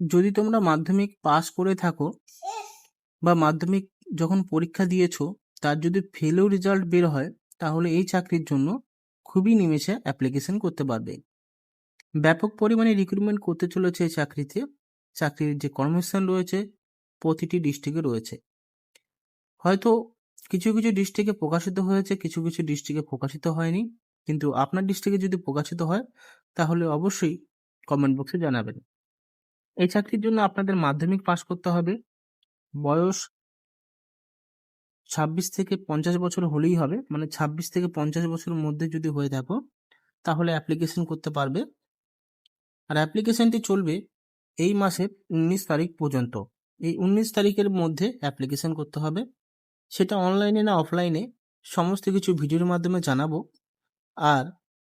যদি তোমরা মাধ্যমিক পাস করে থাকো বা মাধ্যমিক যখন পরীক্ষা দিয়েছ, তার যদি ফেলেও রেজাল্ট বের হয়, তাহলে এই চাকরির জন্য খুবই নিমেষে অ্যাপ্লিকেশন করতে পারবে। ব্যাপক পরিমাণে রিক্রুটমেন্ট করতে চলেছে এই চাকরিতে। চাকরির যে কর্মস্থান রয়েছে, প্রতিটি ডিস্ট্রিক্টে রয়েছে। হয়তো কিছু কিছু ডিস্ট্রিক্টে প্রকাশিত হয়েছে, কিছু কিছু ডিস্ট্রিক্টে প্রকাশিত হয়নি। কিন্তু আপনার ডিস্ট্রিক্টে যদি প্রকাশিত হয়, তাহলে অবশ্যই কমেন্ট বক্সে জানাবেন। এই চাকরির জন্য আপনাদের মাধ্যমিক পাস করতে হবে। বয়স ছাব্বিশ থেকে পঞ্চাশ বছর হলেই হবে। মানে ছাব্বিশ থেকে পঞ্চাশ বছরের মধ্যে যদি হয়ে থাকো, তাহলে অ্যাপ্লিকেশন করতে পারবে। আর অ্যাপ্লিকেশনটি চলবে এই মাসের উনিশ তারিখ পর্যন্ত। এই উনিশ তারিখের মধ্যে অ্যাপ্লিকেশন করতে হবে। সেটা অনলাইনে না অফলাইনে সমস্ত কিছু ভিডিওর মাধ্যমে জানাব। আর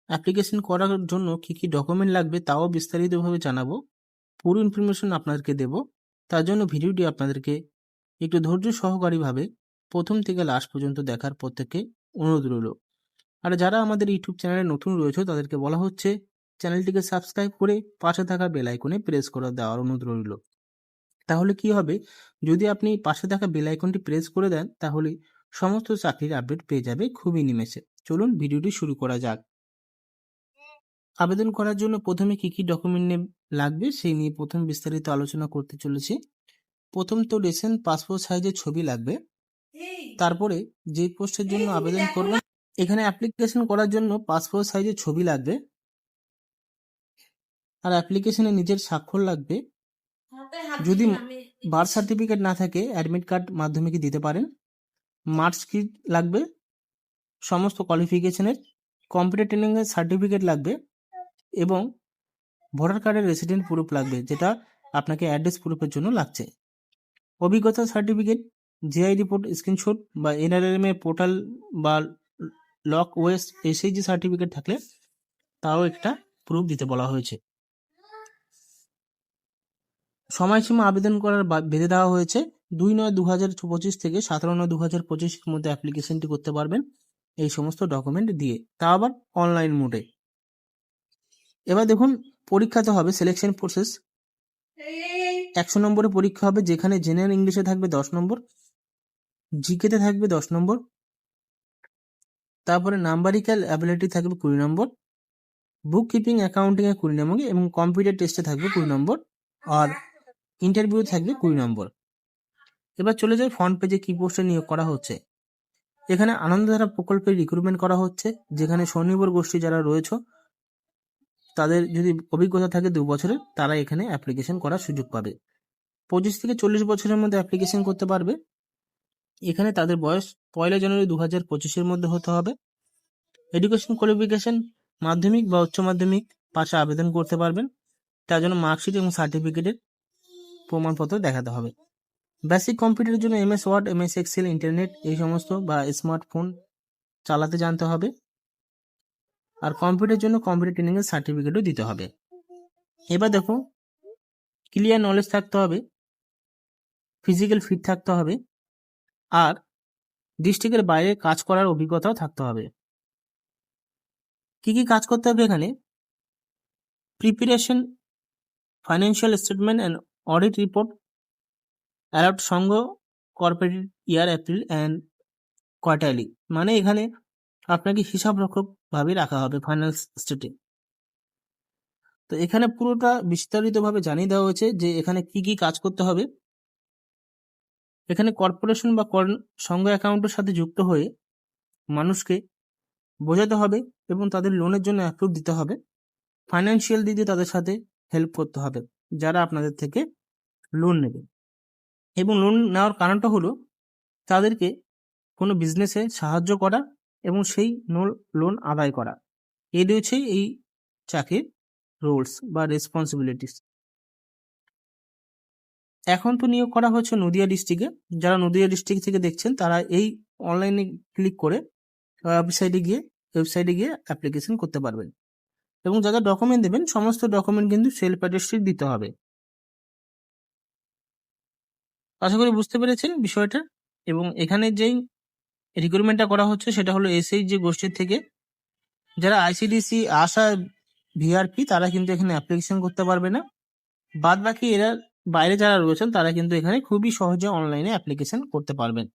অ্যাপ্লিকেশন করার জন্য কী কী ডকুমেন্ট লাগবে তাও বিস্তারিতভাবে জানাব। পুরো ইনফরমেশন আপনাদেরকে দেব। তার জন্য ভিডিওটি আপনাদেরকে একটু ধৈর্য সহকারীভাবে প্রথম থেকে লাস্ট পর্যন্ত দেখার প্রত্যেককে অনুরোধ রইল। আর যারা আমাদের ইউটিউব চ্যানেলে নতুন রয়েছে, তাদেরকে বলা হচ্ছে চ্যানেলটিকে সাবস্ক্রাইব করে পাশে থাকা বেল আইকনে প্রেস করে দেওয়ার অনুরোধ রইল। তাহলে কি হবে? যদি আপনি পাশে থাকা বেল আইকনটি প্রেস করে দেন, তাহলে সমস্ত চাকরির আপডেট পেয়ে যাবে খুবই নিমেষে। চলুন ভিডিওটি শুরু করা যাক। আবেদন করার জন্য প্রথমে কি কি ডকুমেন্ট লাগবে সেই নিয়ে প্রথম বিস্তারিত আলোচনা করতে চলেছি। প্রথম তো রেসেন্ট পাসপোর্ট সাইজের ছবি লাগবে। তারপরে যে পোস্টের জন্য আবেদন করবেন এখানে অ্যাপ্লিকেশন করার জন্য পাসপোর্ট সাইজের ছবি লাগবে। আর অ্যাপ্লিকেশনে নিজের স্বাক্ষর লাগবে। যদি বার্থ সার্টিফিকেট না থাকে অ্যাডমিট কার্ড মাধ্যমিকে দিতে পারেন? মার্কশিট লাগবে। সমস্ত কোয়ালিফিকেশনের কম্পিউটার ট্রেনিংয়ের সার্টিফিকেট লাগবে। এবং ভোটার কার্ডের রেসিডেন্ট প্রুফ লাগবে, যেটা আপনাকে অ্যাড্রেস প্রুফের জন্য লাগছে। অভিজ্ঞতা সার্টিফিকেট জিআই রিপোর্ট স্ক্রিনশট বা এনআরএম এর পোর্টাল বা লক ওয়েস্ট এসএইচজি সার্টিফিকেট থাকলে তাও একটা প্রুফ দিতে বলা হয়েছে। সময়সীমা আবেদন করার বেঁধে দেওয়া হয়েছে। দুই নয় দু হাজার পঁচিশ থেকে সতেরো নয় দু হাজার পঁচিশের মধ্যে অ্যাপ্লিকেশনটি করতে পারবেন এই সমস্ত ডকুমেন্ট দিয়ে। তা আবার অনলাইন মোডে এবার দেখুন পরীক্ষাতে হবে সিলেকশন প্রসেস একশো নম্বরে পরীক্ষা হবে, যেখানে জেনারেল ইংলিশে থাকবে দশ নম্বর জিকেতে থাকবে দশ নম্বর, তারপরে নাম্বারিক্যাল অ্যাবিলিটি থাকবে কুড়ি নম্বর বুক কিপিং অ্যাকাউন্টিং এ কুড়ি নম্বর, এবং কম্পিউটার টেস্টে থাকবে কুড়ি নম্বর, আর ইন্টারভিউ থাকবে কুড়ি নম্বর। এবার চলে যায় ফ্রন্ট পেজে কি পোস্টে নিয়োগ করা হচ্ছে। এখানে আনন্দধারা প্রকল্পে রিক্রুটমেন্ট করা হচ্ছে, যেখানে স্বনির্ভর গোষ্ঠী যারা রয়েছে তাদের যদি অভিজ্ঞতা থাকে দু বছরের, তারা এখানে অ্যাপ্লিকেশন করার সুযোগ পাবে। পঁচিশ থেকে চল্লিশ বছরের মধ্যে অ্যাপ্লিকেশন করতে পারবে। এখানে তাদের বয়স পয়লা জানুয়ারি দু হাজার পঁচিশের মধ্যে হতে হবে। এডুকেশন কোয়ালিফিকেশন মাধ্যমিক বা উচ্চ মাধ্যমিক পাশে আবেদন করতে পারবেন। তার জন্য মার্কশিট এবং সার্টিফিকেটের প্রমাণপত্র দেখাতে হবে। বেসিক কম্পিউটারের জন্য MS word MS excel internet এই সমস্ত বা স্মার্টফোন চালাতে জানতে হবে। আর কম্পিউটার জন্য কম্পিউটার ট্রেনিং এর সার্টিফিকেটও দিতে হবে। এবার দেখো ক্লিয়ার নলেজ থাকতে হবে ফিজিক্যাল ফিট থাকতে হবে, আর ডিস্ট্রিক্টের বাইরে কাজ করার অভিজ্ঞতাও থাকতে হবে। কি কি কাজ করতে হবে এখানে? Preparation financial statement and audit report allowed সঙ্গ corporate year April and quarterly মানে এখানে আপনাকে হিসাব রক্ষক ভাবে রাখা হবে ফাইন্যান্স স্টেটে তো এখানে পুরোটা বিস্তারিতভাবে জানিয়ে দেওয়া হয়েছে যে এখানে কি কি কাজ করতে হবে। এখানে কর্পোরেশন বা সংঘ অ্যাকাউন্টের সাথে যুক্ত হয়ে মানুষকে বোঝাতে হবে এবং তাদের লোনের জন্য অ্যাপ্রুভ দিতে হবে। ফাইন্যান্সিয়াল দিক দিয়ে তাদের সাথে হেল্প করতে হবে, যারা আপনাদের থেকে লোন নেবে। এবং লোন নেওয়ার কারণটা হলো তাদেরকে কোনো বিজনেসে সাহায্য করা এবং সেই লোন আদায় করা। এই রয়েছে এই চাকরির রোলস বা রেসপন্সিবিলিটিস। এখন তো নিয়োগ করা হচ্ছে নদিয়া ডিস্ট্রিক্টে। যারা নদিয়া ডিস্ট্রিক্ট থেকে দেখছেন, তারা এই অনলাইনে ক্লিক করে ওয়েবসাইটে গিয়ে ওয়েবসাইটে গিয়ে অ্যাপ্লিকেশন করতে পারবেন। এবং যারা ডকুমেন্ট দেবেন, সমস্ত ডকুমেন্ট কিন্তু সেলফ অ্যাটেস্টেড দিতে হবে। আশা করি বুঝতে পেরেছেন বিষয়টা। এবং এখানে যেই রিক্রুটমেন্টটা করা হচ্ছে, সেটা হলো এসএইচ যে গোষ্ঠীর থেকে। যারা আইসিডিসি আশা ভিআরপি তারা কিন্তু এখানে অ্যাপ্লিকেশন করতে পারবে না। বাদ বাকি এরা বাইরে যারা রয়েছেন, তারা কিন্তু এখানে খুবই সহজে অনলাইনে অ্যাপ্লিকেশন করতে পারবেন।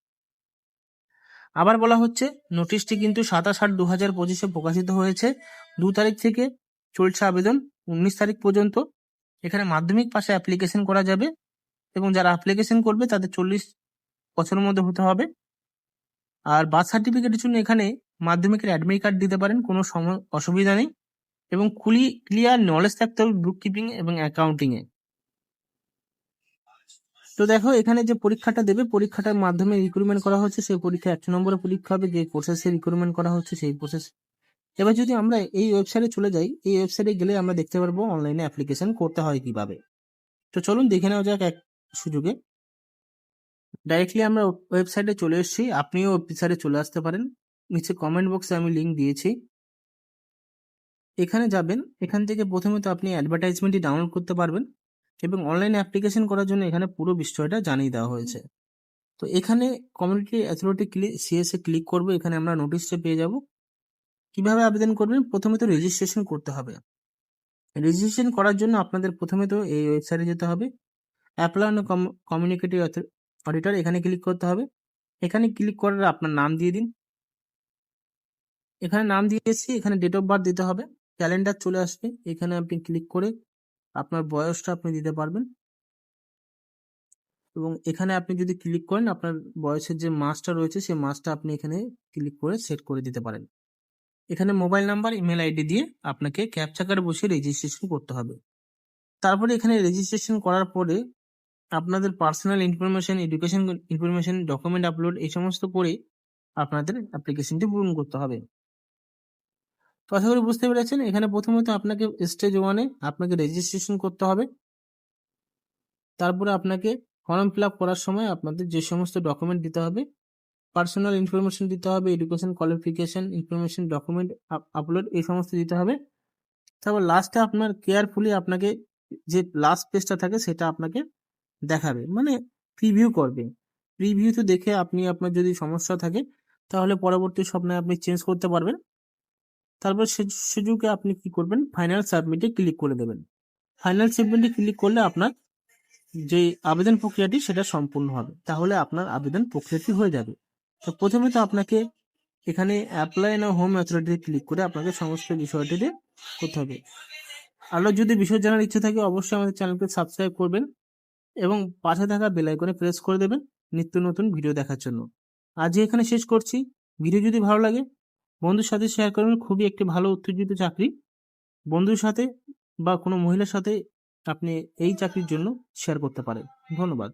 আবার বলা হচ্ছে নোটিশটি কিন্তু সাতাশ আট দু হাজার পঁচিশে প্রকাশিত হয়েছে। দু তারিখ থেকে চলছে আবেদন, উনিশ তারিখ পর্যন্ত। এখানে মাধ্যমিক পাশে অ্যাপ্লিকেশন করা যাবে এবং যারা অ্যাপ্লিকেশন করবে, তাদের চল্লিশ বছরের মধ্যে হতে হবে। আর বার্থ সার্টিফিকেটের জন্য এখানে মাধ্যমিকের অ্যাডমিট কার্ড দিতে পারেন, কোনো অসুবিধা নেই। এবং খুলি ক্লিয়ার নলেজ থাকতে হবে বুক কিপিং এবং অ্যাকাউন্টিংয়ে তো দেখো, এখানে যে পরীক্ষাটা দেবে, পরীক্ষাটার মাধ্যমে রিক্রুটমেন্ট করা হচ্ছে, সেই পরীক্ষা একশো নম্বরের পরীক্ষা হবে, যে প্রসেসে রিক্রুটমেন্ট করা হচ্ছে, সেই প্রসেস এবার যদি আমরা এই ওয়েবসাইটে চলে যাই, এই ওয়েবসাইটে গেলে আমরা দেখতে পারব অনলাইনে অ্যাপ্লিকেশন করতে হয় কীভাবে। তো চলুন দেখে নেওয়া যাক এক সুযোগে। ডাইরেক্টলি আমরা ওয়েবসাইটে চলে এসেছি। আপনিও ওয়েবসাইটে চলে আসতে পারেন। নিচে কমেন্ট বক্সে আমি লিঙ্ক দিয়েছি। এখানে যাবেন। এখান থেকে প্রথমে তো আপনি অ্যাডভার্টাইজমেন্টটি ডাউনলোড করতে পারবেন এবং অনলাইন অ্যাপ্লিকেশন করার জন্য এখানে পুরো বিষয়টা জানিয়ে দেওয়া হয়েছে। তো এখানে community authority click CSA click করব। এখানে আমরা নোটিশটা পেয়ে যাব। কীভাবে আবেদন করবেন? প্রথমে তো রেজিস্ট্রেশন করতে হবে। রেজিস্ট্রেশন করার জন্য আপনাদের প্রথমে তো এই ওয়েবসাইটে যেতে হবে। অ্যাপ্লাই অন কমিউনিকেটিভ অডিটর এখানে ক্লিক করতে হবে। এখানে ক্লিক করার আপনার নাম দিয়ে দিন। এখানে নাম দিয়েছি, এখানে ডেট অফ বার্থ দিতে হবে। ক্যালেন্ডার চলে আসবে। এখানে আপনি ক্লিক করে আপনার বয়সটা আপনি দিতে পারবেন। এবং এখানে আপনি যদি ক্লিক করেন, আপনার বয়সের যে মাসটা রয়েছে, সেই মাসটা আপনি এখানে ক্লিক করে সেট করে দিতে পারেন। এখানে মোবাইল নাম্বার ইমেল আইডি দিয়ে আপনাকে ক্যাপচা কার্ড বসে রেজিস্ট্রেশন করতে হবে। তারপরে এখানে রেজিস্ট্রেশন করার পরে আপনাদের personal information education information document upload এই সমস্ত করে আপনাদের অ্যাপ্লিকেশনটি পূরণ করতে হবে। তো আশা করি বুঝতে পেরেছেন, এখানে প্রথমত আপনাকে স্টেজ ওয়ানে আপনাকে রেজিস্ট্রেশন করতে হবে। তারপরে আপনাকে ফর্ম ফিল আপ করার সময় আপনাদের যে সমস্ত ডকুমেন্ট দিতে হবে পার্সোনাল ইনফরমেশন দিতে হবে education qualification information document upload এই সমস্ত দিতে হবে। তারপর লাস্টে আপনার কেয়ারফুলি আপনাকে যে লাস্ট পেজটা থাকে সেটা আপনাকে দেখাবে মানে প্রিভিউ করবে। প্রিভিউতে দেখে আপনি, আপনার যদি সমস্যা থাকে, তাহলে পরবর্তী স্বপ্নে আপনি চেঞ্জ করতে পারবেন। তারপর সুযোগে আপনি কি করবেন? ফাইনাল সাবমিটে ক্লিক করে দেবেন। ফাইনাল সাবমিটে ক্লিক করলে আপনার যে আবেদন প্রক্রিয়াটি, সেটা সম্পূর্ণ হবে। তাহলে আপনার আবেদন প্রক্রিয়াটি হয়ে যাবে। তো প্রথমে তো আপনাকে এখানে অ্যাপ্লাই না হোম অথরিটি ক্লিক করে আপনাকে সমস্ত বিষয়টিতে করতে হবে। আরও যদি বিষয় জানার ইচ্ছে থাকে, অবশ্যই আমাদের চ্যানেলকে সাবস্ক্রাইব করবেন। এবং পাশে থাকা বেল আইকনে প্রেস করে দেবেন নিত্য নতুন ভিডিও দেখার জন্য। আজ এখানে শেষ করছি। ভিডিও যদি ভালো লাগে, বন্ধুর সাথে শেয়ার করবেন খুবই একটি ভালো উত্তেজিত চাকরি। বন্ধুর সাথে বা কোনো মহিলার সাথে আপনি এই চাকরির জন্য শেয়ার করতে পারেন। ধন্যবাদ।